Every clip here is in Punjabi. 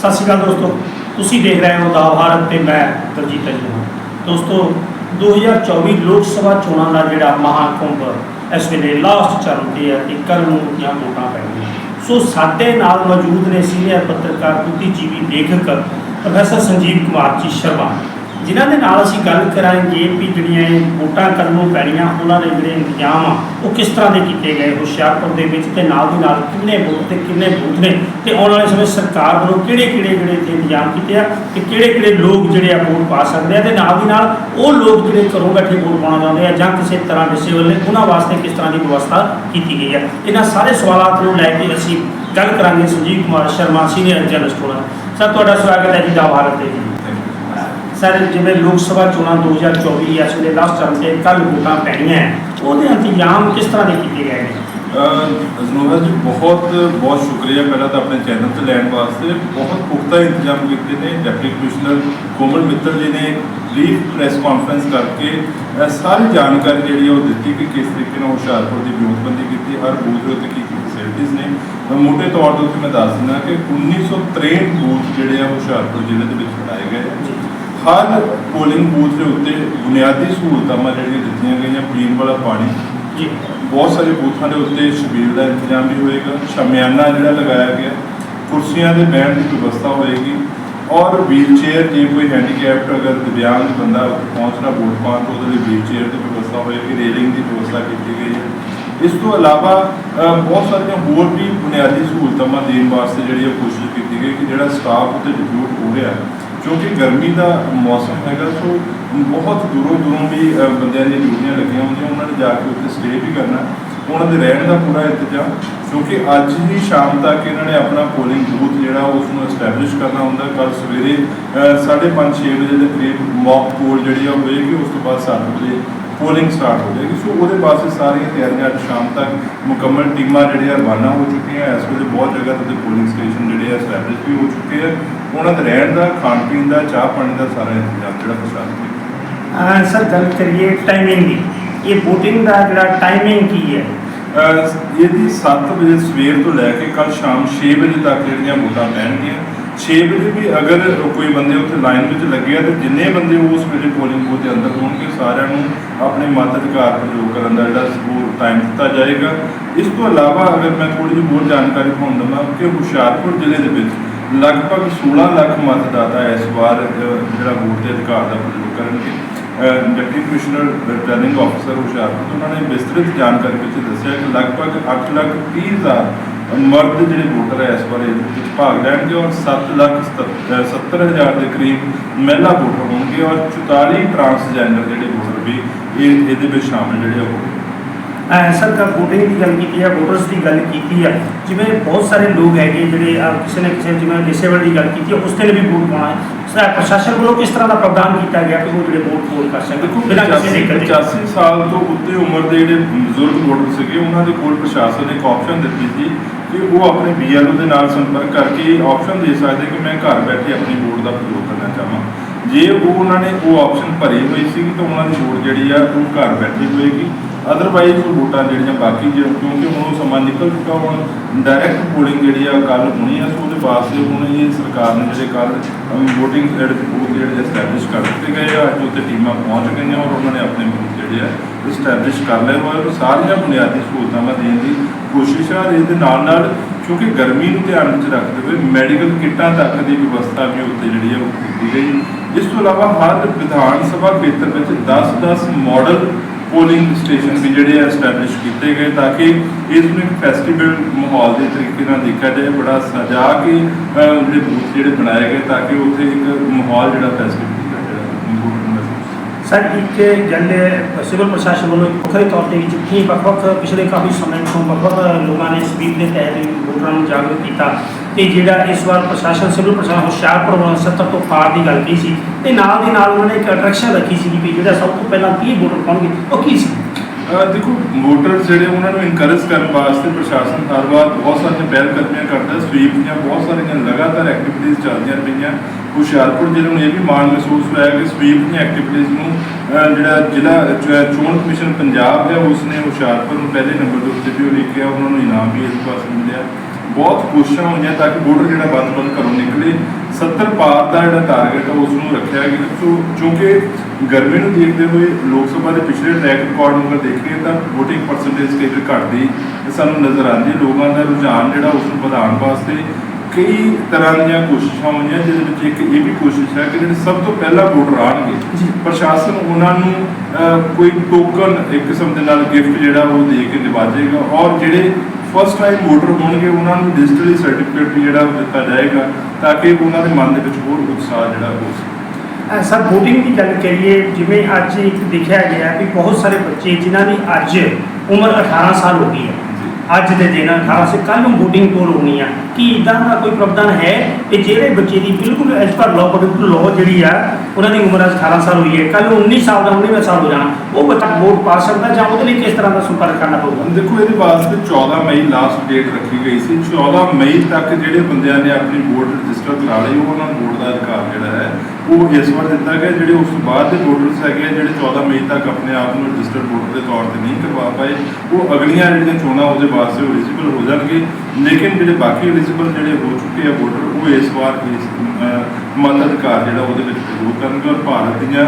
ਸਤਿ ਸ਼੍ਰੀ ਅਕਾਲ ਦੋਸਤੋ। ਤੁਸੀਂ ਦੇਖ ਰਹੇ ਹੋ ਦਾ ਭਾਰਤ ਤੇ ਮੈਂ ਦਲਜੀਤ ਅਜਮਾ ਦੋਸਤੋ 2024 ਲੋਕ ਸਭਾ ਚੋਣਾਂ ਦਾ ਜਿਹੜਾ ਮਹਾਕੁੰਭ ਇਸ ਵੇਲੇ ਲਾਸਟ ਚਰਨ ਤੇ ਹੈ ਤੇ ਕੱਲ ਨੂੰ ਦੀਆਂ ਵੋਟਾਂ ਪੈਣਗੀਆਂ। ਸੋ ਸਾਡੇ ਨਾਲ ਮੌਜੂਦ ਨੇ ਸੀਨੀਅਰ ਪੱਤਰਕਾਰ ਬੁੱਧੀਜੀਵੀ ਲੇਖਕ ਪ੍ਰੋਫੈਸਰ ਸੰਜੀਵ ਕੁਮਾਰ ਜੀ ਸ਼ਰਮਾ। ਜਿਨ੍ਹਾਂ ਦੇ ਨਾਲ ਅਸੀਂ ਗੱਲ ਕਰਾਂਗੇ ਵੀ ਜਿਹੜੀਆਂ ਇਹ ਵੋਟਾਂ ਕਰਨ ਨੂੰ ਪੈਣੀਆਂ, ਉਹਨਾਂ ਦੇ ਜਿਹੜੇ ਇੰਤਜ਼ਾਮ ਆ, ਉਹ ਕਿਸ ਤਰ੍ਹਾਂ ਦੇ ਕੀਤੇ ਗਏ? ਹੁਸ਼ਿਆਰਪੁਰ ਦੇ ਵਿੱਚ ਤੇ ਨਾਲ ਦੀ ਨਾਲ ਕਿੰਨੇ ਵੋਟ ਤੇ ਕਿੰਨੇ ਬੂਥ ਨੇ? ਤੇ ਆਉਣ ਵਾਲੇ ਸਮੇਂ ਸਰਕਾਰ ਵੱਲੋਂ ਕਿਹੜੇ ਕਿਹੜੇ ਜਿਹੜੇ ਇੱਥੇ ਇੰਤਜ਼ਾਮ ਕੀਤੇ ਆ ਤੇ ਕਿਹੜੇ ਕਿਹੜੇ ਲੋਕ ਜਿਹੜੇ ਆ ਵੋਟ ਪਾ ਸਕਦੇ ਆ? ਤੇ ਨਾਲ ਦੀ ਨਾਲ ਉਹ ਲੋਕ ਜਿਹੜੇ ਘਰੋਂ ਬੈਠੇ ਵੋਟ ਪਾਉਣਾ ਚਾਹੁੰਦੇ ਆ ਜਾਂ ਕਿਸੇ ਤਰ੍ਹਾਂ ਡਿਸੇਬਲ ਨੇ, ਉਹਨਾਂ ਵਾਸਤੇ ਕਿਸ ਤਰ੍ਹਾਂ ਦੀ ਵਿਵਸਥਾ ਕੀਤੀ ਗਈ ਆ? ਇਹਨਾਂ ਸਾਰੇ ਸਵਾਲਾਂ ਨੂੰ ਲੈ ਕੇ ਅਸੀਂ ਗੱਲ ਕਰਾਂਗੇ ਸੰਜੀਵ ਕੁਮਾਰ ਸ਼ਰਮਾ, ਸੀਨੀਅਰ ਜਰਨਲਿਸਟ ਹੋਣਾ। ਸਰ, ਤੁਹਾਡਾ ਸਵਾਗਤ ਹੈ ਜੀ, ਦਾ ਭਾਰਤ ਦੇ ਸਰ ਜਿਵੇਂ ਲੋਕ ਸਭਾ ਚੋਣਾਂ 2024 ਇਸ ਵੇਲੇ ਲਾਸਟ ਚਰਨ ਤੇ ਕੱਲ ਵੋਟਾਂ ਪੈਣੀਆਂ ਉਹਦੇ ਇੰਤਜ਼ਾਮ ਕਿਸ ਤਰ੍ਹਾਂ ਦੇ ਕੀਤੇ ਗਏ ਨੇ? ਅਜ਼ਨੋਵਾ ਜੀ, ਬਹੁਤ ਬਹੁਤ ਸ਼ੁਕਰੀਆ ਪਹਿਲਾਂ ਤਾਂ ਆਪਣੇ ਚੈਨਲ ਤੇ ਲੈਣ ਵਾਸਤੇ। ਬਹੁਤ ਪੁਖਤਾ ਇੰਤਜ਼ਾਮ ਕੀਤੇ ਨੇ। ਡਿਪਟੀ ਕਮਿਸ਼ਨਰ ਕੋਮਲ ਮਿੱਤਲ ਜੀ ਨੇ ਬਰੀਫ ਪ੍ਰੈਸ ਕਾਨਫਰੰਸ ਕਰਕੇ ਸਾਰੀ ਜਾਣਕਾਰੀ ਜਿਹੜੀ ਹੈ ਉਹ ਦਿੱਤੀ ਕਿ ਕਿਸ ਤਰੀਕੇ ਨਾਲ ਹੁਸ਼ਿਆਰਪੁਰ ਦੀ ਵਿਉਂਤਬੰਦੀ ਕੀਤੀ, ਹਰ ਬੂਥ ਦੇ ਉੱਤੇ ਕੀ ਕੀ ਫੈਸਿਲਿਟੀਜ਼ ਨੇ। ਮੋਟੇ ਤੌਰ ਤੇ ਉੱਤੇ ਮੈਂ ਦੱਸ ਦਿੰਦਾ ਕਿ 1963 ਬੂਥ ਜਿਹੜੇ ਆ ਹੁਸ਼ਿਆਰਪੁਰ ਜ਼ਿਲ੍ਹੇ ਦੇ ਵਿੱਚ ਬਣਾਏ ਗਏ ਹਰ ਪੋਲਿੰਗ ਬੂਥ ਦੇ ਉੱਤੇ ਬੁਨਿਆਦੀ ਸਹੂਲਤਾਂ ਮਾ ਜਿਹੜੀਆਂ ਦਿੱਤੀਆਂ ਗਈਆਂ ਪੀਣ ਵਾਲਾ ਪਾਣੀ ਜੀ। ਬਹੁਤ ਸਾਰੇ ਬੂਥਾਂ ਦੇ ਉੱਤੇ ਛਬੀਲ ਦਾ ਇੰਤਜ਼ਾਮ ਵੀ ਹੋਏਗਾ ਸ਼ਮਿਆਨਾ ਜਿਹੜਾ ਲਗਾਇਆ ਗਿਆ ਕੁਰਸੀਆਂ ਦੇ ਬਹਿਣ ਦੀ ਵਿਵਸਥਾ ਹੋਏਗੀ ਔਰ ਵੀਲ ਚੇਅਰ ਜੇ ਕੋਈ ਹੈਂਡੀਕੈਪਟ ਅਗਰ ਦਿਵਿਆਂਗ ਬੰਦਾ ਪਹੁੰਚਣਾ ਵੋਟ ਪਾਉਣ ਤੋਂ ਉਹਦੇ ਲਈ ਵੀਲ ਚੇਅਰ ਦੀ ਵਿਵਸਥਾ ਹੋਏਗੀ ਰੇਲਿੰਗ ਦੀ ਵਿਵਸਥਾ ਕੀਤੀ ਗਈ ਹੈ। ਇਸ ਤੋਂ ਇਲਾਵਾ ਬਹੁਤ ਸਾਰੀਆਂ ਹੋਰ ਵੀ ਬੁਨਿਆਦੀ ਸਹੂਲਤਾਂ ਦੇਣ ਵਾਸਤੇ ਜਿਹੜੀ ਕੋਸ਼ਿਸ਼ ਕੀਤੀ ਗਈ ਕਿ ਜਿਹੜਾ ਸਟਾਫ ਉੱਤੇ ਡਿਪਿਊਟ ਹੋ ਰਿਹਾ ਕਿਉਂਕਿ ਗਰਮੀ ਦਾ ਮੌਸਮ ਹੈਗਾ ਸੋ ਬਹੁਤ ਦੂਰੋਂ ਦੂਰੋਂ ਵੀ ਅ, ਬੰਦਿਆਂ ਦੀਆਂ ਡਿਊਟੀਆਂ ਲੱਗੀਆਂ ਹੁੰਦੀਆਂ ਉਹਨਾਂ ਨੇ ਜਾ ਕੇ ਉੱਥੇ ਸਟੇ ਵੀ ਕਰਨਾ ਉਹਨਾਂ ਦੇ ਰਹਿਣ ਦਾ ਪੂਰਾ ਇੰਤਜ਼ਾਮ ਕਿਉਂਕਿ ਅੱਜ ਹੀ ਸ਼ਾਮ ਤੱਕ ਇਹਨਾਂ ਨੇ ਆਪਣਾ ਪੋਲਿੰਗ ਬੂਥ ਜਿਹੜਾ ਉਸ ਨੂੰ ਐਸਟੈਬਲਿਸ਼ ਕਰਨਾ ਹੁੰਦਾ ਕੱਲ ਸਵੇਰੇ 5:30 6 ਵਜੇ ਦੇ ਕਰੀਬ ਮੌਕ ਪੋਲ ਜਿਹੜੀ ਆ ਉਹ ਹੋਏਗੀ ਉਸ ਤੋਂ ਬਾਅਦ 7 ਵਜੇ ਪੋਲਿੰਗ ਸਟਾਰਟ ਹੋ ਜਾਏਗੀ। ਸੋ ਉਹਦੇ ਵਾਸਤੇ ਸਾਰੀਆਂ ਤਿਆਰੀਆਂ ਅੱਜ ਸ਼ਾਮ ਤੱਕ ਮੁਕੰਮਲ ਟੀਮਾਂ ਜਿਹੜੀਆਂ ਰਵਾਨਾ ਹੋ ਚੁੱਕੀਆਂ ਇਸ ਵੇਲੇ ਬਹੁਤ ਜਗ੍ਹਾ ਤੇ ਪੋਲਿੰਗ ਸਟੇਸ਼ਨ ਜਿਹੜੇ ਆ ਐਸਟੈਬਲਿਸ਼ ਵੀ ਹੋ ਚੁੱਕੇ ਆ ਉਹਨਾਂ ਦੇ ਰਹਿਣ ਦਾ ਖਾਣ ਪੀਣ ਦਾ ਚਾਹ ਪਾਣੀ ਦਾ ਸਾਰਾ ਇੰਤਜ਼ਾਮ ਜਿਹੜਾ ਪ੍ਰਸ਼ਾਸਨ ਨੇ ਸਰ ਗੱਲ ਕਰੀਏ ਟਾਈਮਿੰਗ ਦੀ। ਇਹ VOTING ਦਾ ਜਿਹੜਾ ਟਾਈਮਿੰਗ ਕੀ ਹੈ ਇਹਦੀ 7 ਵਜੇ ਸਵੇਰ ਤੋਂ ਲੈ ਕੇ ਕੱਲ ਸ਼ਾਮ 6 ਵਜੇ ਤੱਕ ਜਿਹੜੀਆਂ ਵੋਟਾਂ ਪੈਣਗੀਆਂ। 6 ਵਜੇ ਵੀ ਅਗਰ ਕੋਈ ਬੰਦੇ ਉੱਥੇ ਲਾਈਨ ਵਿੱਚ ਲੱਗੇ ਆ ਤੇ ਜਿੰਨੇ ਬੰਦੇ ਉਸ ਵੇਲੇ ਪੋਲਿੰਗ ਬੂਥ ਦੇ ਅੰਦਰ ਹੋਣਗੇ, ਸਾਰਿਆਂ ਨੂੰ ਆਪਣੇ ਮਤ ਅਧਿਕਾਰ ਪ੍ਰਯੋਗ ਕਰਨ ਦਾ ਜਿਹੜਾ ਉਹ ਟਾਈਮ ਦਿੱਤਾ ਜਾਏਗਾ। ਇਸ ਤੋਂ ਇਲਾਵਾ ਅਗਰ ਮੈਂ ਥੋੜੀ ਜਿਹੀ ਹੋਰ ਜਾਣਕਾਰੀ ਤੁਹਾਨੂੰ ਦਵਾਂ ਕਿ ਹੁਸ਼ਿਆਰਪੁਰ ਜ਼ਿਲ੍ਹੇ ਦੇ ਵਿੱਚ ਲਗਭਗ 16 ਲੱਖ ਮਤਦਾਤਾ ਇਸ ਵਾਰ ਜਿਹੜਾ ਵੋਟ ਦੇ ਅਧਿਕਾਰ ਦਾ ਪ੍ਰਯੋਗ ਕਰਨਗੇ। Deputy commissioner returning officer Hoshiarpur ਉਹਨਾਂ ਨੇ ਵਿਸਤ੍ਰਿਤ ਜਾਣਕਾਰੀ ਵਿੱਚ ਦੱਸਿਆ ਕਿ ਲਗਭਗ 8 ਲੱਖ 30 ਹਜ਼ਾਰ ਮਰਦ ਜਿਹੜੇ ਵੋਟਰ ਹੈ ਇਸ ਵਾਰ ਇਹਦੇ ਵਿੱਚ ਭਾਗ ਲੈਣਗੇ ਔਰ 7 ਲੱਖ 70 ਹਜ਼ਾਰ ਦੇ ਕਰੀਬ ਮਹਿਲਾ ਵੋਟਰ ਹੋਣਗੇ ਔਰ 44 ਟਰਾਂਸਜੈਂਡਰ ਜਿਹੜੇ ਵੋਟਰ ਵੀ ਇਹ ਇਹਦੇ ਵਿੱਚ ਸ਼ਾਮਲ ਜਿਹੜੇ ਆ ਹੋਣਗੇ। ਸਰ ਕਾ VOTING ਦੀ ਗੱਲ ਕੀਤੀ ਹੈ ਵੋਟਰਸ ਦੀ ਗੱਲ ਕੀਤੀ ਹੈ ਜਿਵੇਂ ਬਹੁਤ ਸਾਰੇ ਲੋਕ ਹੈਗੇ ਜਿਹੜੇ ਅਹ, ਕਿਸੇ ਨੇ ਕਿਸੇ ਜਿਵੇਂ ਡਿਸੇਬਲ ਦੀ ਗੱਲ ਕੀਤੀ ਹੈ ਉਸ ਤੇ ਵੀ ਵੋਟ ਪਾਉਣਾ ਹੈ। ਪ੍ਰਸ਼ਾਸਨ ਵੱਲੋਂ ਕਿਸ ਤਰ੍ਹਾਂ ਦਾ ਪ੍ਰਬੰਧ ਕੀਤਾ ਗਿਆ ਕਿ ਉਹ ਜਿਹੜੇ ਵੋਟ ਪੋਲ ਕਰ ਸਕਣ? ਦੇਖੋ ਬਿਨਾਂ ਕਿਸੇ ਦਿੱਕਤ ਦੇ। 85 ਸਾਲ ਤੋਂ ਉੱਤੇ ਉਮਰ ਦੇ ਜਿਹੜੇ ਬਜ਼ੁਰਗ ਵੋਟਰ ਸੀਗੇ ਉਹਨਾਂ ਦੇ ਕੋਲ ਪ੍ਰਸ਼ਾਸਨ ਨੇ ਇੱਕ ਆਪਸ਼ਨ ਦਿੱਤੀ ਸੀ ਕਿ ਉਹ ਆਪਣੇ ਬੀਐਲਓ ਦੇ ਨਾਲ ਸੰਪਰਕ ਕਰਕੇ ਆਪਸ਼ਨ ਦੇ ਸਕਦੇ ਕਿ ਮੈਂ ਘਰ ਬੈਠੇ ਆਪਣੀ ਵੋਟ ਦਾ ਪ੍ਰਯੋਗ ਕਰਨਾ ਚਾਹਾਂ। ਜੇ ਉਹ ਉਹਨਾਂ ਨੇ ਉਹ ਆਪਸ਼ਨ ਭਰੇ ਹੋਈ ਸੀ ਤਾਂ ਉਹਨਾਂ ਦੀ ਵੋਟ ਜਿਹੜੀ ਆ ਉਹ ਘਰ ਬੈਠੇ ਹੋਏਗੀ। ਅਦਰਵਾਈਜ਼ ਉਹ ਵੋਟਾਂ ਜਿਹੜੀਆਂ ਬਾਕੀ ਜੇ ਕਿਉਂਕਿ ਹੁਣ ਉਹ ਸਮਾਂ ਨਿਕਲ ਚੁੱਕਾ, ਹੁਣ ਡਾਇਰੈਕਟ ਪੋਲਿੰਗ ਜਿਹੜੀ ਆ ਕੱਲ ਹੋਣੀ ਆ, ਸੋ ਉਹਦੇ ਵਾਸਤੇ ਹੁਣ ਇਹ ਸਰਕਾਰ ਨੇ ਜਿਹੜੇ ਕੱਲ ਵੋਟਿੰਗ ਜਿਹੜੇ ਬੂਥ ਐਸਟੈਬਲਿਸ਼ ਕਰ ਦਿੱਤੇ ਗਏ ਆ, ਅੱਜ ਉੱਤੇ ਟੀਮਾਂ ਪਹੁੰਚ ਗਈਆਂ ਔਰ ਉਹਨਾਂ ਨੇ ਆਪਣੇ ਬੂਥ ਜਿਹੜੇ ਆ ਐਸਟੈਬਲਿਸ਼ ਕਰ ਲਏ ਹੋਏ ਔਰ ਸਾਰੀਆਂ ਬੁਨਿਆਦੀ ਸਹੂਲਤਾਂ ਦੇਣ ਦੀ ਕੋਸ਼ਿਸ਼ ਆ। ਇਹਦੇ ਨਾਲ ਨਾਲ ਕਿਉਂਕਿ ਗਰਮੀ ਨੂੰ ਧਿਆਨ ਵਿੱਚ ਰੱਖਦੇ ਹੋਏ ਮੈਡੀਕਲ ਕਿੱਟਾਂ ਤੱਕ ਦੀ ਵਿਵਸਥਾ ਵੀ ਉੱਤੇ ਜਿਹੜੀ ਆ ਉਹ ਕੀਤੀ ਗਈ। ਇਸ ਤੋਂ ਇਲਾਵਾ ਹਰ ਵਿਧਾਨ ਸਭਾ ਖੇਤਰ ਵਿੱਚ 10-10 ਮਾਡਲ ਪੋਲਿੰਗ ਸਟੇਸ਼ਨ ਵੀ ਜਿਹੜੇ ਆ ਐਸਟੈਬਲਿਸ਼ ਕੀਤੇ ਗਏ ਤਾਂ ਕਿ ਇਸ ਨੂੰ ਇੱਕ ਫੈਸਟੀਵਲ ਮਾਹੌਲ ਦੇ ਤਰੀਕੇ ਨਾਲ ਦੇਖਿਆ ਜਾਏ, ਬੜਾ ਸਜਾ ਕੇ ਜਿਹੜੇ ਬੂਥ ਜਿਹੜੇ ਬਣਾਏ ਗਏ ਤਾਂ ਕਿ ਉੱਥੇ ਇੱਕ ਮਾਹੌਲ ਜਿਹੜਾ ਫੈਸਟੀਵਲ ਦਾ ਜਿਹੜਾ important ਮਹਿਸੂਸ ਸਰ, ਇੱਕ ਗੱਲ ਸਿਵਲ ਪ੍ਰਸ਼ਾਸਨ ਵੱਲੋਂ ਇੱਕ ਵੱਖਰੇ ਤੌਰ ਤੇ ਜਿੱਥੇ ਵੱਖ-ਵੱਖ, ਪਿਛਲੇ ਕਾਫੀ ਸਮੇਂ ਤੋਂ ਵੱਖ-ਵੱਖ ਲੋਕਾਂ ਨੇ ਸਵੀਪ ਦੇ ਤਹਿਤ ਵੀ ਵੋਟਰਾਂ ਨੂੰ ਜਾਗਰੂਕ ਕੀਤਾ ਤੇ ਜਿਹੜਾ ਇਸ ਵਾਰ ਪ੍ਰਸ਼ਾਸਨ, ਸਿਵਲ ਪ੍ਰਸ਼ਾਸਨ ਹੁਸ਼ਿਆਰਪੁਰ ਵੱਲੋਂ 70 ਤੋਂ ਪਾਰ ਦੀ ਗੱਲ ਕਹੀ ਸੀ ਤੇ ਨਾਲ ਦੀ ਨਾਲ ਉਹਨਾਂ ਨੇ ਇੱਕ ਅਟਰੈਕਸ਼ਨ ਰੱਖੀ ਸੀ ਵੀ ਜਿਹੜਾ ਸਭ ਤੋਂ ਪਹਿਲਾਂ 30 ਵੋਟਰ ਪਾਉਣਗੇ, ਉਹ ਕੀ ਸੀ? ਦੇਖੋ, ਵੋਟਰ ਜਿਹੜੇ ਉਹਨਾਂ ਨੂੰ ਇਨਕਰੇਜ ਕਰਨ ਵਾਸਤੇ ਪ੍ਰਸ਼ਾਸਨ ਹਰ ਵਾਰ ਬਹੁਤ ਸਾਰੀਆਂ ਪਹਿਲ ਕਦਮੀਆਂ ਕਰਦਾ ਸਵੀਪ ਦੀਆਂ ਬਹੁਤ ਸਾਰੀਆਂ ਲਗਾਤਾਰ ਐਕਟੀਵਿਟੀਜ਼ ਚੱਲਦੀਆਂ ਰਹੀਆਂ। ਹੁਸ਼ਿਆਰਪੁਰ ਜ਼ਿਲ੍ਹੇ ਨੂੰ ਇਹ ਵੀ ਮਾਣ ਮਹਿਸੂਸ ਹੋਇਆ ਕਿ ਸਵੀਪ ਦੀਆਂ ਐਕਟੀਵਿਟੀਜ਼ ਨੂੰ ਜਿਹੜਾ ਜ਼ਿਲ੍ਹਾ ਚ- ਚੋਣ ਕਮਿਸ਼ਨ ਪੰਜਾਬ ਹੈ ਉਸ ਨੇ ਹੁਸ਼ਿਆਰਪੁਰ ਨੂੰ ਪਹਿਲੇ ਨੰਬਰ ਦੇ ਉੱਤੇ ਵੀ ਉਹ ਲਿਖਿਆ, ਉਹਨਾਂ ਨੂੰ ਇਨਾਮ ਵੀ ਇਸ ਪਾਸੇ ਮਿਲਿਆ। ਬਹੁਤ ਕੋਸ਼ਿਸ਼ਾਂ ਹੋਈਆਂ ਤਾਂ ਕਿ ਵੋਟਰ ਜਿਹੜਾ ਬੰਦ-ਬੰਦ ਘਰੋਂ ਨਿਕਲੇ। 70 ਪਾਰ ਦਾ ਜਿਹੜਾ ਟਾਰਗੇਟ ਹੈ ਉਸ ਨੂੰ ਰੱਖਿਆ ਗਿਆ। ਸੋ ਕਿਉਂਕਿ ਗਰਮੀ ਨੂੰ ਦੇਖਦੇ ਹੋਏ ਲੋਕ ਸਭਾ ਦੇ ਪਿਛਲੇ ਟਰੈਕ ਰਿਕਾਰਡ ਨੂੰ ਅਗਰ ਦੇਖੀਏ ਤਾਂ VOTING ਪਰਸੈਂਟੇਜ ਕਈ ਵਾਰ ਘਟਦੀ ਇਹ ਸਾਨੂੰ ਨਜ਼ਰ ਆਉਂਦੀ ਹੈ ਲੋਕਾਂ ਦਾ ਰੁਝਾਨ ਜਿਹੜਾ ਉਸ ਨੂੰ ਵਧਾਉਣ ਵਾਸਤੇ ਕਈ ਤਰ੍ਹਾਂ ਦੀਆਂ ਕੋਸ਼ਿਸ਼ਾਂ ਹੋਈਆਂ ਜਿਹਦੇ ਵਿੱਚ ਇੱਕ ਇਹ ਵੀ ਕੋਸ਼ਿਸ਼ ਹੈ ਕਿ ਜਿਹੜੇ ਸਭ ਤੋਂ ਪਹਿਲਾਂ ਵੋਟਰ ਆਉਣਗੇ ਜੀ। ਪ੍ਰਸ਼ਾਸਨ ਉਹਨਾਂ ਨੂੰ ਕੋਈ ਟੋਕਨ ਇੱਕ ਕਿਸਮ ਦੇ ਨਾਲ ਗਿਫਟ ਜਿਹੜਾ ਉਹ ਦੇ ਕੇ ਨਿਵਾਜੇਗਾ ਔਰ ਜਿਹੜੇ ਫਸਟ ਟਾਈਮ ਵੋਟਰ ਹੋਣਗੇ ਉਹਨਾਂ ਨੂੰ ਡਿਜੀਟਲੀ ਸਰਟੀਫਿਕੇਟ ਜਿਹੜਾ ਦਿੱਤਾ ਜਾਏਗਾ ਤਾਂ ਕਿ ਉਹਨਾਂ ਦੇ ਮਨ ਦੇ ਵਿੱਚ ਹੋਰ ਉਤਸ਼ਾਹ ਜਿਹੜਾ ਹੋ ਸਕੇ ਅਹ ਸਰ, VOTING ਦੀ ਗੱਲ ਕਰੀਏ, ਜਿਵੇਂ ਅੱਜ ਇੱਕ ਦੇਖਿਆ ਗਿਆ ਵੀ ਬਹੁਤ ਸਾਰੇ ਬੱਚੇ ਜਿਨ੍ਹਾਂ ਦੀ ਅੱਜ ਉਮਰ 18 ਸਾਲ ਹੋ ਗਈ ਹੈ, ਅੱਜ ਦੇ ਦਿਨ 18 ਸੇ ਕੱਲ ਨੂੰ VOTING ਪੋਲ ਹੋਣੀ ਆ। ਕੀ ਇਦਾਂ ਦਾ ਕੋਈ ਪ੍ਰਾਵਧਾਨ ਹੈ ਕਿ ਜਿਹੜੇ ਬੱਚੇ ਦੀ ਬਿਲਕੁਲ ਐਸ ਪਰ ਲਾਅ ਬਿਲਕੁਲ ਲਾਅ ਜਿਹੜੀ ਆ ਉਹਨਾਂ ਦੀ ਉਮਰ 18 ਸਾਲ ਹੋਈ ਹੈ। ਕੱਲ 19 ਸਾਲ ਦਾ 19ਵਾਂ ਸਾਲ ਹੋ ਜਾਣਾ। ਉਹ ਬੱਚਾ ਵੋਟ ਪਾ ਸਕਦਾ ਜਾਂ ਉਹਦੇ ਲਈ ਕਿਸ ਤਰ੍ਹਾਂ ਦਾ ਸੰਪਰਕ ਕਰਨਾ ਪਊਗਾ? ਦੇਖੋ ਇਹਦੇ ਵਾਸਤੇ 14 ਮਈ ਲਾਸਟ ਡੇਟ ਰੱਖੀ ਗਈ ਸੀ। 14 ਮਈ ਤੱਕ ਜਿਹੜੇ ਬੰਦਿਆਂ ਨੇ ਆਪਣੀ ਵੋਟ ਰਜਿਸਟਰ ਕਰਾ ਲਈ ਉਹਨਾਂ ਨੂੰ ਵੋਟ ਦਾ ਅਧਿਕਾਰ ਜਿਹੜਾ ਹੈ ਉਹ ਇਸ ਵਾਰ ਦਿੱਤਾ ਗਿਆ। ਜਿਹੜੇ ਉਸ ਤੋਂ ਬਾਅਦ ਦੇ ਵੋਟਰਸ ਹੈਗੇ ਆ, ਜਿਹੜੇ 14 ਮਈ ਤੱਕ ਆਪਣੇ ਆਪ ਨੂੰ ਰਜਿਸਟਰਡ ਵੋਟਰ ਦੇ ਤੌਰ ਤੇ ਨਹੀਂ ਕਰਵਾ ਪਾਏ ਉਹ ਅਗਲੀਆਂ ਜਿਹੜੀਆਂ ਚੋਣਾਂ ਉਹਦੇ ਵਾਸਤੇ ਐਲੀਜੀਬਲ ਹੋ ਜਾਣਗੇ। ਲੇਕਿਨ ਜਿਹੜੇ ਬਾਕੀ ਐਲੀਜੀਬਲ ਜਿਹੜੇ ਹੋ ਚੁੱਕੇ ਆ ਵੋਟਰ ਉਹ ਇਸ ਵਾਰ ਇਸ ਅਹ, ਮਤ ਅਧਿਕਾਰ ਜਿਹੜਾ ਉਹਦੇ ਵਿੱਚ ਪ੍ਰਯੋਗ ਕਰਨਗੇ ਔਰ ਭਾਰਤ ਦੀਆਂ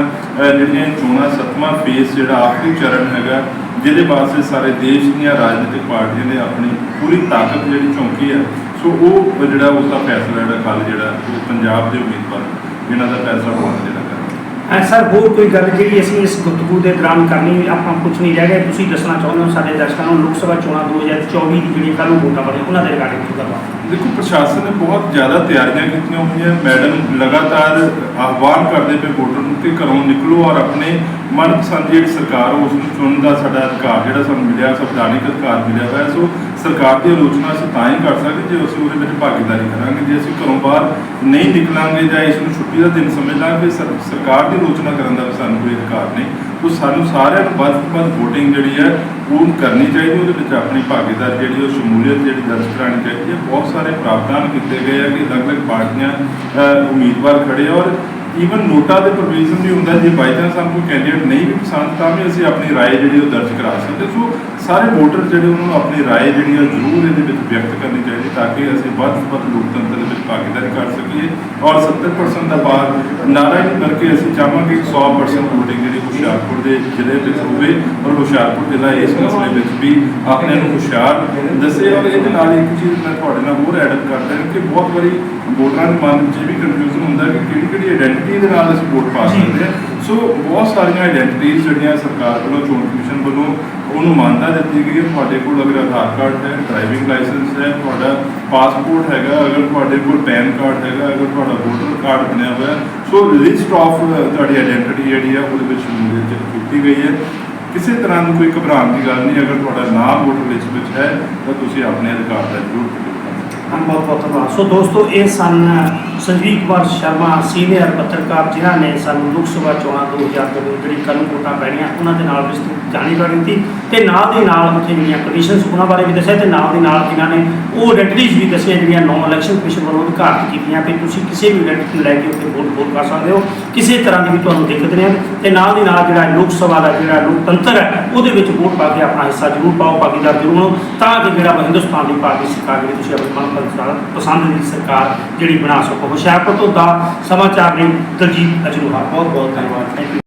ਜਿਹੜੀਆਂ ਚੋਣਾਂ ਸੱਤਵਾਂ ਫੇਸ ਜਿਹੜਾ ਆਖਰੀ ਚਰਨ ਹੈਗਾ ਜਿਹਦੇ ਵਾਸਤੇ ਸਾਰੇ ਦੇਸ਼ ਦੀਆਂ ਰਾਜਨੀਤਿਕ ਪਾਰਟੀਆਂ ਨੇ ਆਪਣੀ ਪੂਰੀ ਤਾਕਤ ਜਿਹੜੀ ਝੋਂਕੀ ਹੈ ਸੋ ਉਹ ਜਿਹੜਾ ਉਸ ਦਾ ਫੈਸਲਾ ਜਿਹੜਾ ਕੱਲ ਜਿਹੜਾ ਪੰਜਾਬ ਦੇ ਉਮੀਦਵਾਰ ਇਹਨਾਂ ਦਾ ਫੈਸਲਾ ਹੋਣਾ ਜਿਹੜਾ ਸਰ ਹੋਰ ਕੋਈ ਗੱਲ ਜਿਹੜੀ ਅਸੀਂ ਇਸ ਗੁਫ਼ਤਗੂ ਦੇ ਦੌਰਾਨ ਕਰਨੀ ਆਪਾਂ ਕੁਝ ਨਹੀਂ ਰਹਿ ਗਿਆ ਤੁਸੀਂ ਦੱਸਣਾ ਚਾਹੁੰਦੇ ਹੋ ਸਾਡੇ ਦਰਸ਼ਕਾਂ ਨੂੰ ਲੋਕ ਸਭਾ ਚੋਣਾਂ 2024 ਦੀ ਜਿਹੜੀ ਕੱਲ੍ਹ ਨੂੰ ਵੋਟਾਂ ਬਣੇ ਉਹਨਾਂ ਦੇ ਰਿਗਾਰਡਿੰਗ ਕੀ ਕਰਵਾ ਦੇਖੋ, ਪ੍ਰਸ਼ਾਸਨ ਨੇ ਬਹੁਤ ਜ਼ਿਆਦਾ ਤਿਆਰੀਆਂ ਕੀਤੀਆਂ ਹੋਈਆਂ। ਮੈਡਮ ਲਗਾਤਾਰ ਆਹਵਾਨ ਕਰਦੇ ਪਏ ਵੋਟਰ ਨੂੰ ਕਿ ਘਰੋਂ ਨਿਕਲੋ ਔਰ ਆਪਣੇ ਮਨਪਸੰਦ ਜਿਹੜੀ ਸਰਕਾਰ, ਉਸ ਨੂੰ ਚੁਣਨ ਦਾ ਸਾਡਾ ਅਧਿਕਾਰ ਜਿਹੜਾ ਸਾਨੂੰ ਮਿਲਿਆ, ਸੰਵਿਧਾਨਿਕ ਅਧਿਕਾਰ ਮਿਲਿਆ ਹੋਇਆ। ਸੋ ਸਰਕਾਰ ਦੀ ਆਲੋਚਨਾ ਅਸੀਂ ਤਾਂ ਹੀ ਕਰ ਸਕਦੇ ਜੇ ਅਸੀਂ ਉਹਦੇ ਵਿੱਚ ਭਾਗੀਦਾਰੀ ਕਰਾਂਗੇ। ਜੇ ਅਸੀਂ ਘਰੋਂ ਬਾਹਰ ਨਹੀਂ ਨਿਕਲਾਂਗੇ ਜਾਂ ਇਸ ਨੂੰ ਛੁੱਟੀ ਦਾ ਦਿਨ ਸਮਝ ਲਾਂਗੇ ਸਰਕਾਰ ਦੀ ਆਲੋਚਨਾ ਕਰਨ ਦਾ ਵੀ ਸਾਨੂੰ ਕੋਈ ਅਧਿਕਾਰ ਨਹੀਂ। ਸੋ ਸਾਨੂੰ ਸਾਰਿਆਂ ਨੂੰ ਵੱਧ ਤੋਂ ਵੱਧ VOTING ਜਿਹੜੀ ਹੈ ਉਹ ਕਰਨੀ ਚਾਹੀਦੀ ਉਹਦੇ ਵਿੱਚ ਆਪਣੀ ਭਾਗੀਦਾਰੀ ਜਿਹੜੀ ਉਹ ਸ਼ਮੂਲੀਅਤ ਜਿਹੜੀ ਦਰਜ ਕਰਾਉਣੀ ਚਾਹੀਦੀ ਹੈ। ਬਹੁਤ ਸਾਰੇ ਪ੍ਰਾਵਧਾਨ ਕੀਤੇ ਗਏ ਆ ਕਿ ਅਲੱਗ-ਅਲੱਗ ਪਾਰਟੀਆਂ ਅਹ, ਉਮੀਦਵਾਰ ਖੜੇ ਆ ਔਰ ਈਵਨ ਨੋਟਾ ਦੇ ਪ੍ਰੋਵੀਜ਼ਨ ਵੀ ਹੁੰਦਾ ਜੇ ਬਾਈ ਚਾਂਸ ਸਾਨੂੰ ਕੋਈ ਕੈਂਡੀਡੇਟ ਨਹੀਂ ਵੀ ਪਸੰਦ ਤਾਂ ਵੀ ਅਸੀਂ ਆਪਣੀ رائے ਜਿਹੜੀ ਉਹ ਦਰਜ ਕਰਾ ਸਕਦੇ ਸੋ ਸਾਰੇ ਵੋਟਰ ਜਿਹੜੇ ਉਹਨਾਂ ਨੂੰ ਆਪਣੀ رائے ਜਿਹੜੀ ਆ ਜ਼ਰੂਰ ਇਹਦੇ ਵਿੱਚ ਵਿਅਕਤ ਕਰਨੀ ਚਾਹੀਦੀ ਤਾਂ ਕਿ ਅਸੀਂ ਵੱਧ ਤੋਂ ਵੱਧ ਲੋਕਤੰਤਰ ਦੇ ਵਿੱਚ ਭਾਗੀਦਾਰੀ ਕਰ ਸਕੀਏ ਔਰ 70% ਦਾ ਬਾਰ ਨਾਰਾ ਹੀ ਨਹੀਂ ਕਰਕੇ ਅਸੀਂ ਚਾਹਾਂਗੇ ਕਿ 100% VOTING ਜਿਹੜੀ ਹੁਸ਼ਿਆਰਪੁਰ ਦੇ ਜ਼ਿਲ੍ਹੇ ਵਿੱਚ ਹੋਵੇ ਔਰ ਹੁਸ਼ਿਆਰਪੁਰ ਜ਼ਿਲ੍ਹਾ ਇਸ ਮਸਲੇ ਵਿੱਚ ਵੀ ਆਪਣੇ ਨੂੰ ਹੁਸ਼ਿਆਰ ਦੱਸੇ ਔਰ ਇਹਦੇ ਨਾਲ ਇੱਕ ਚੀਜ਼ ਮੈਂ ਤੁਹਾਡੇ ਨਾਲ ਹੋਰ ਐਡ ਕਰਦਾ ਕਿ ਬਹੁਤ ਵਾਰੀ ਵੋਟਰਾਂ ਦੇ ਮਨ ਵਿੱਚ ਵੀ ਕਨਫਿਊਜ਼ਨ ਹੁੰਦਾ ਕਿ ਕਿਹੜੀ ਕਿਹੜੀ ਆਇਡੈਂਟੀਟੀ ਦੇ ਨਾਲ ਅਸੀਂ ਵੋਟ ਪਾ। ਸਕਦੇ ਹਾਂ ਸੋ ਬਹੁਤ ਸਾਰੀਆਂ ਆਇਡੈਂਟੀਟੀਜ਼ ਜਿਹੜੀਆਂ ਸਰਕਾਰ ਵੱਲੋਂ ਚੋਣ ਕਮਿਸ਼ਨ ਵੱਲੋਂ ਉਹਨੂੰ ਮਾਨਤਾ ਦਿੱਤੀ ਗਈ ਹੈ। ਤੁਹਾਡੇ ਕੋਲ ਅਗਰ ਆਧਾਰ ਕਾਰਡ ਹੈ ਡਰਾਈਵਿੰਗ ਲਾਇਸੈਂਸ ਹੈ, ਤੁਹਾਡਾ ਪਾਸਪੋਰਟ ਹੈਗਾ, ਅਗਰ ਤੁਹਾਡੇ ਕੋਲ ਪੈਨ ਕਾਰਡ ਹੈਗਾ, ਅਗਰ ਤੁਹਾਡਾ ਵੋਟਰ ਕਾਰਡ ਬਣਿਆ ਹੋਇਆ ਸੋ ਲਿਸਟ ਆਫ ਤੁਹਾਡੀ ਆਇਡੈਂਟੀਟੀ ਜਿਹੜੀ ਹੈ ਉਹਦੇ ਵਿੱਚ ਸ਼ਮੂਲੀਅਤ ਕੀਤੀ ਗਈ ਹੈ। ਕਿਸੇ ਤਰ੍ਹਾਂ ਦੀ ਕੋਈ ਘਬਰਾਉਣ ਦੀ ਗੱਲ ਨਹੀਂ, ਅਗਰ ਤੁਹਾਡਾ ਨਾਮ ਵੋਟਰ ਲਿਸਟ ਵਿੱਚ ਹੈ, ਤਾਂ ਤੁਸੀਂ ਆਪਣੇ ਅਧਿਕਾਰ ਦਾ ਜ਼ਰੂਰ ਬਹੁਤ ਬਹੁਤ ਧੰਨਵਾਦ ਸੋ ਦੋਸਤੋ, ਇਹ ਸਨ ਸੰਜੀਵ ਕੁਮਾਰ ਸ਼ਰਮਾ, ਸੀਨੀਅਰ ਪੱਤਰਕਾਰ, ਜਿਨ੍ਹਾਂ ਨੇ ਸਾਨੂੰ ਲੋਕ ਸਭਾ ਚੋਣਾਂ 2024 ਜਿਹੜੀ ਕੱਲ੍ਹ ਨੂੰ ਵੋਟਾਂ ਪੈਣੀਆਂ, ਉਹਨਾਂ ਦੇ ਨਾਲ ਵਿਸਤ੍ਰਿਤ ਜਾਣਕਾਰੀ ਦਿੱਤੀ ਤੇ ਨਾਲ ਦੀ ਨਾਲ ਉੱਥੇ ਜਿਹੜੀਆਂ ਕੰਡੀਸ਼ਨਸ ਉਹਨਾਂ ਬਾਰੇ ਵੀ ਦੱਸਿਆ ਤੇ ਨਾਲ ਦੀ ਨਾਲ ਜਿਨ੍ਹਾਂ ਨੇ ਉਹ ਰੈਟਰੀਜ਼ ਵੀ ਦੱਸੀਆਂ, ਜਿਹੜੀਆਂ ਨੌ ਇਲੈਕਸ਼ਨ ਕਮਿਸ਼ਨ ਵੱਲੋਂ ਅਧਿਕਾਰਤ ਕੀਤੀਆਂ ਕਿ ਤੁਸੀਂ ਕਿਸੇ ਵੀ ਆਇਡੈਂਟੀਟੀ ਨੂੰ ਲੈ ਕੇ ਉੱਥੇ ਵੋਟ ਵੋਟ ਕਰ ਸਕਦੇ ਹੋ। ਕਿਸੇ ਤਰ੍ਹਾਂ ਦੀ ਵੀ ਤੁਹਾਨੂੰ ਦਿੱਕਤ ਨਹੀਂ ਹੈ ਤੇ ਨਾਲ ਦੀ ਨਾਲ ਜਿਹੜਾ ਲੋਕ ਸਭਾ ਦਾ ਜਿਹੜਾ ਲੋਕਤੰਤਰ ਹੈ, ਉਹਦੇ ਵਿੱਚ ਵੋਟ ਪਾ ਕੇ ਆਪਣਾ ਹਿੱਸਾ ਜ਼ਰੂਰ ਪਾਓ, ਭਾਗੀਦਾਰ ਜ਼ਰੂਰ ਹੋ ਤਾਂ ਕਿ ਜਿਹੜਾ ਹਿੰਦੁਸਤਾਨ ਦੀ ਪਾਰਟੀ ਸਰਕਾਰ ਜਿਹੜੀ ਤੁਸੀਂ ਆਪਣੀ ਮਨਪਸੰਦ ਪਸੰਦ ਦੀ ਸਰਕਾਰ ਜਿਹੜੀ ਬਣਾ ਸਕੋ। ਹੁਸ਼ਿਆਰਪੁਰ ਤੋਂ ਦਾ ਸਮਾਚਾਰ ਲਈ ਦਲਜੀਤ ਅਜਨੂਹਾ ਬਹੁਤ ਬਹੁਤ ਧੰਨਵਾਦ। Thank you